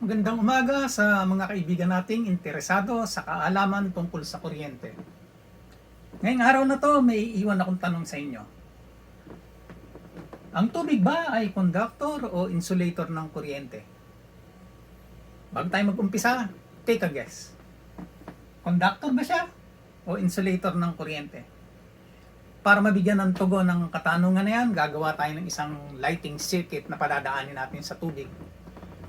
Magandang umaga sa mga kaibigan nating interesado sa kaalaman tungkol sa kuryente. Ngayong araw na to, may iwan akong tanong sa inyo. Ang tubig ba ay conductor o insulator ng kuryente? Bago tayo mag-umpisa, take a guess. Conductor ba siya o insulator ng kuryente? Para mabigyan ng tugon ng katanungan na yan, gagawa tayo ng isang lighting circuit na padadaanin natin sa tubig.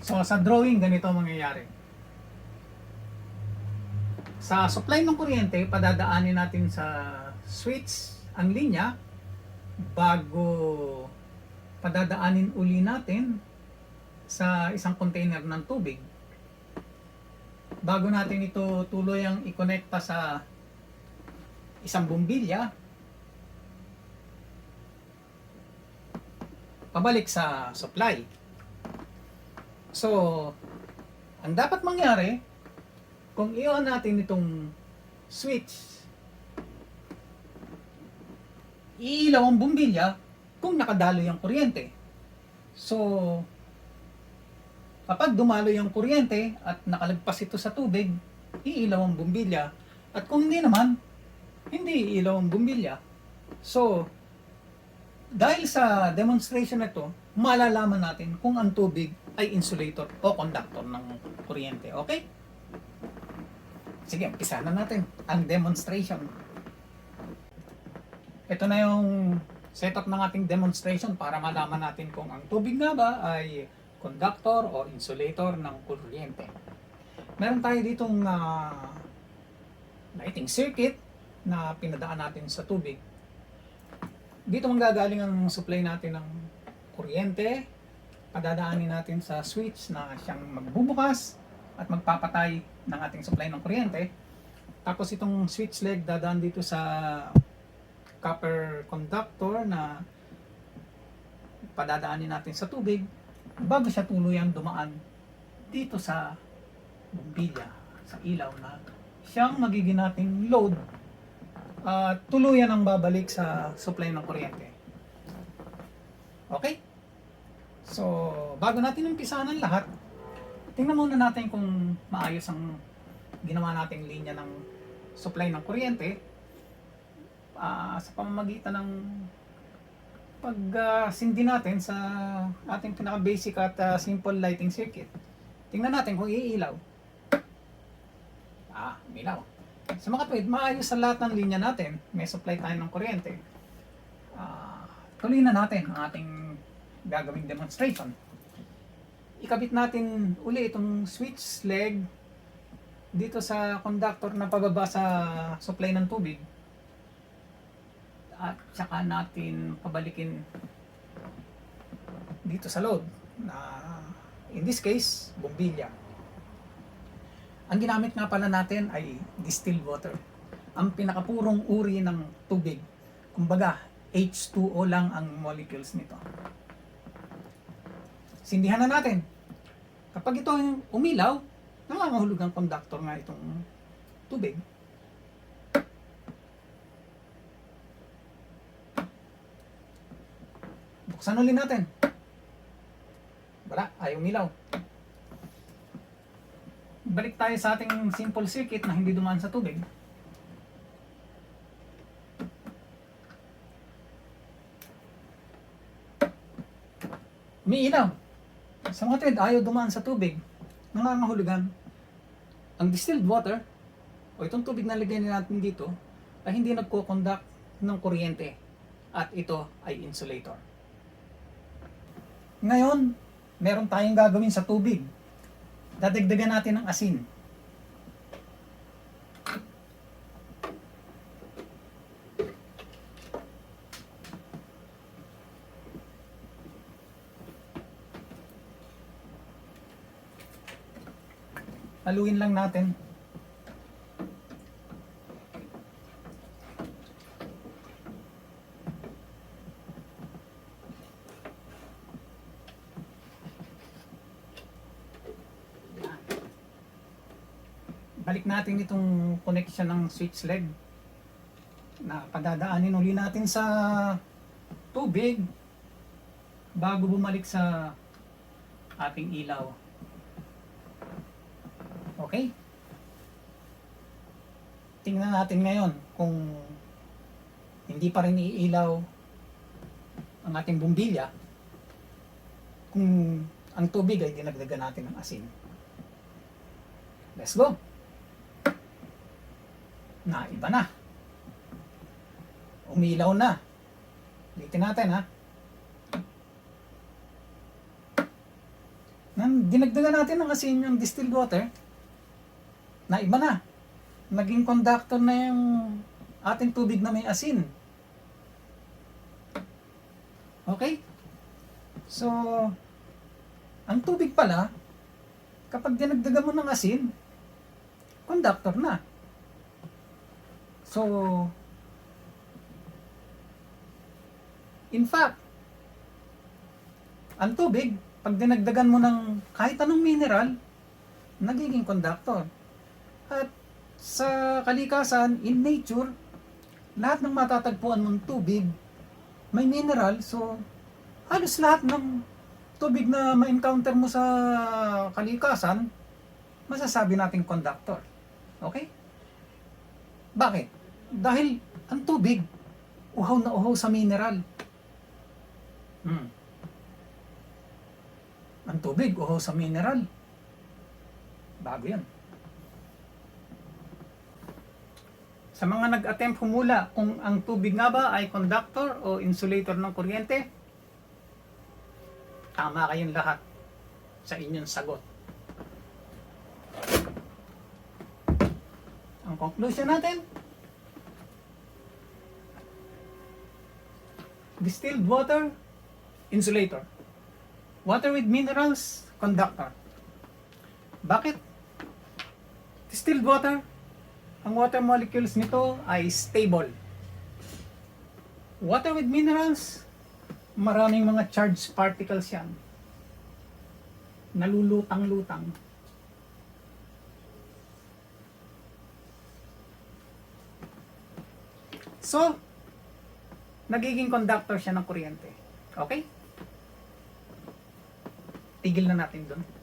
So sa drawing, ganito ang mangyayari. Sa supply ng kuryente, padadaanin natin sa switch ang linya bago padadaanin uli natin sa isang container ng tubig. Bago natin ito tuluyang i-connecta sa isang bumbilya, pabalik sa supply. So, ang dapat mangyari, kung i-on natin itong switch, iilaw ang bumbilya kung nakadaloy ang kuryente. So, kapag dumaloy ang kuryente at nakalagpas ito sa tubig, iilaw ang bumbilya. At kung hindi naman, hindi iilaw ang bumbilya. So, dahil sa demonstration na ito, malalaman natin kung ang tubig ay insulator o conductor ng kuryente. Okay? Sige, umpisa na natin ang demonstration. Ito na yung setup ng ating demonstration para malaman natin kung ang tubig nga ba ay conductor o insulator ng kuryente. Meron tayo ditong ah, lighting circuit na pinadaan natin sa tubig. Dito manggagaling ang supply natin ng kuryente. Padadaanin natin sa switch na siyang magbubukas at magpapatay ng ating supply ng kuryente. Tapos itong switch leg dadaan dito sa copper conductor na padadaanin natin sa tubig bago siya tuluyang dumaan dito sa bumbilya, sa ilaw na siyang magiging nating load at tuluyan ang babalik sa supply ng kuryente. Okay? So, bago natin umpisahan ang lahat, tingnan muna natin kung maayos ang ginawa nating linya ng supply ng kuryente ah, sa pamamagitan ng pagsindi natin sa ating pinaka-basic at ah, simple lighting circuit. Tingnan natin kung iilaw. Ah, umilaw. Sa mga kapatid, maayos sa lahat ng linya natin. May supply tayo ng kuryente. Ah, tuloy na natin ang ating gagawing demonstration. Ikabit natin uli itong switch leg dito sa conductor na pababa sa supply ng tubig. At saka natin pabalikin dito sa load na in this case, bombilya. Ang ginamit nga pala natin ay distilled water. Ang pinakapurong uri ng tubig. Kumbaga, H2O lang ang molecules nito. Sindihan na natin. Kapag ito umilaw, nangangahulog ang conductor nga itong tubig. Buksan ulit natin. Wala, ayaw umilaw. Balik tayo sa ating simple circuit na hindi dumaan sa tubig. Umiilaw. Sa mga trend, ayaw dumaan sa tubig. Nangangahulugan. Ang distilled water, o itong tubig na lagyan natin dito, ay hindi nagko-conduct ng kuryente. At ito ay insulator. Ngayon, meron tayong gagawin sa tubig. Dadagdagan natin ng asin. Haluin lang natin. balik natin itong connection ng switch leg na padadaanin uli natin sa tubig bago bumalik sa ating ilaw. Okay? Tingnan natin ngayon kung hindi pa rin iilaw ang ating bumbilya kung ang tubig ay dinagdagan natin ng asin. Let's go! Na, iba na. Umilaw na. Ulitin natin ha. Nang dinagdagan natin ng asin yung distilled water, na iba na. Naging conductor na yung ating tubig na may asin. Okay? So, ang tubig pala, kapag dinagdagan mo ng asin, conductor na. So, in fact, ang tubig, pag dinagdagan mo ng kahit anong mineral, nagiging conductor. At sa kalikasan, in nature, lahat ng matatagpuan mong tubig, may mineral, so halos lahat ng tubig na ma-encounter mo sa kalikasan, masasabi nating conductor. Okay? Bakit? Dahil ang tubig, uhaw na uhaw sa mineral. Hmm. Ang tubig, uhaw sa mineral. Bago yan. Sa mga nag-attempt humula kung ang tubig nga ba ay conductor o insulator ng kuryente, tama kayong lahat sa inyong sagot. Ang conclusion natin, distilled water, insulator. Water with minerals, conductor. Bakit? Distilled water, ang water molecules nito ay stable. Water with minerals, maraming mga charged particles yan. Nalulutang-lutang. So, nagiging conductor siya ng kuryente. Okay? Tigil na natin doon.